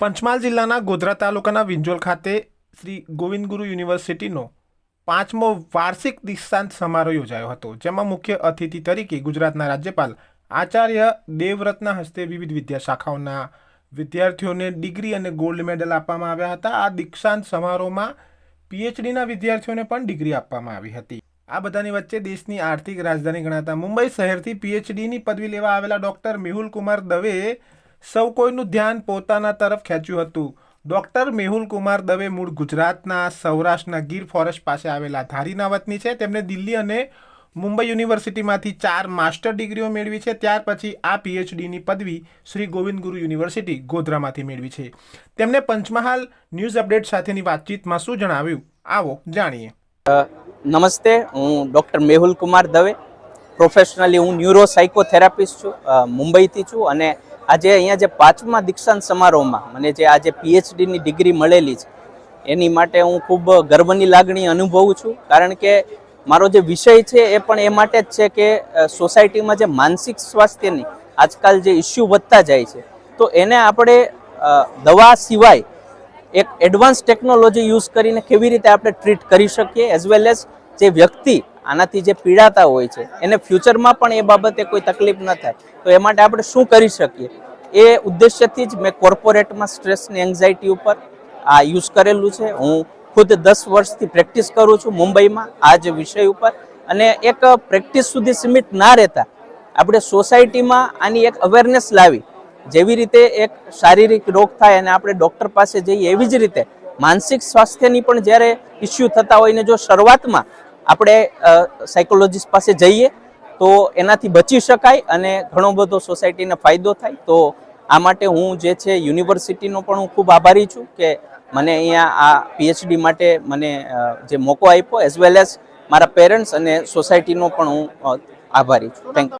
પંચમહાલ જિલ્લાના ગોધરા તાલુકાના વિંજોલ ખાતે શ્રી ગોવિંદગુરુ યુનિવર્સિટીનો પાંચમો વાર્ષિક દીક્ષાંત સમારોહ યોજાયો હતો, જેમાં મુખ્ય અતિથિ તરીકે ગુજરાતના રાજ્યપાલ આચાર્ય દેવવ્રતના હસ્તે વિવિધ વિદ્યાશાખાઓના વિદ્યાર્થીઓને ડિગ્રી અને ગોલ્ડ મેડલ આપવામાં આવ્યા હતા. આ દીક્ષાંત સમારોહમાં પીએચડીના વિદ્યાર્થીઓને પણ ડિગ્રી આપવામાં આવી હતી. આ બધાની વચ્ચે દેશની આર્થિક રાજધાની ગણાતા મુંબઈ શહેરથી પીએચડીની પદવી લેવા આવેલા ડોક્ટર મેહુલ કુમાર દવેએ સૌ કોઈનું ધ્યાન પોતાના તરફ ખેંચ્યું હતું. ડોક્ટર મેહુલ કુમાર દવે મૂળ ગુજરાતના સૌરાષ્ટ્રના ગીર ફોરેસ્ટ પાસે આવેલા ધારીના વતની છે. તેમણે દિલ્હી અને મુંબઈ યુનિવર્સિટીમાંથી ચાર માસ્ટર ડિગ્રીઓ મેળવી છે. ત્યાર પછી આ પીએચડીની પદવી શ્રી ગોવિંદ ગુરુ યુનિવર્સિટી ગોધરામાંથી મેળવી છે. તેમણે પંચમહાલ ન્યૂઝ અપડેટ સાથેની વાતચીતમાં શું જણાવ્યું? આવો જાણીએ. નમસ્તે, હું ડૉક્ટર મેહુલ કુમાર દવે. પ્રોફેશનલી હું ન્યુરો સાયકોથેરાપિસ્ટ છું મુંબઈથી છું અને આજે અહીંયા જે પાંચમા દીક્ષાંત સમારોહમાં મને જે આજે પીએચડીની ડિગ્રી મળેલી છે, એની માટે હું ખૂબ ગર્વની લાગણી અનુભવું છું. કારણ કે મારો જે વિષય છે એ પણ એ માટે જ છે કે સોસાયટીમાં જે માનસિક સ્વાસ્થ્યની આજકાલ જે ઇસ્યુ વધતા જાય છે, તો એને આપણે દવા સિવાય એક એડવાન્સ ટેકનોલોજી યુઝ કરીને કેવી રીતે આપણે ટ્રીટ કરી શકીએ, એઝ વેલ એઝ જે વ્યક્તિ આનાથી જે પીડાતા હોય છે, એને ફ્યુચરમાં પણ એ બાબતે કોઈ તકલીફ ન થાય. તો એ માટે આપણે શું કરી શકીએ? એ ઉદ્દેશ્યથી જ મેં કોર્પોરેટમાં સ્ટ્રેસની એન્ઝાયટી ઉપર આ યુઝ કરેલું છે. હું ખુદ દસ વર્ષથી પ્રેક્ટિસ કરું છું મુંબઈમાં આ જ વિષય ઉપર. અને એક પ્રેક્ટિસ સુધી સીમિત ના રહેતા આપણે સોસાયટીમાં આની એક અવેરનેસ લાવી. જેવી રીતે એક શારીરિક રોગ થાય અને આપણે ડૉક્ટર પાસે જઈએ, એવી જ રીતે માનસિક સ્વાસ્થ્યની પણ જ્યારે ઇસ્યુ થતા હોય ને જો શરૂઆતમાં આપણે સાયકોલોજીસ્ટ પાસે જઈએ તો એનાથી બચી શકાય અને ઘણો બધો સોસાયટીને ફાયદો થાય. તો આ માટે હું જે છે યુનિવર્સિટીનો પણ હું ખૂબ આભારી છું કે મને અહીંયા આ પીએચડી માટે મને જે મોકો આપ્યો એઝ વેલ એઝ મારા પેરેન્ટ્સ અને સોસાયટીનો પણ હું આભારી છું. થેન્ક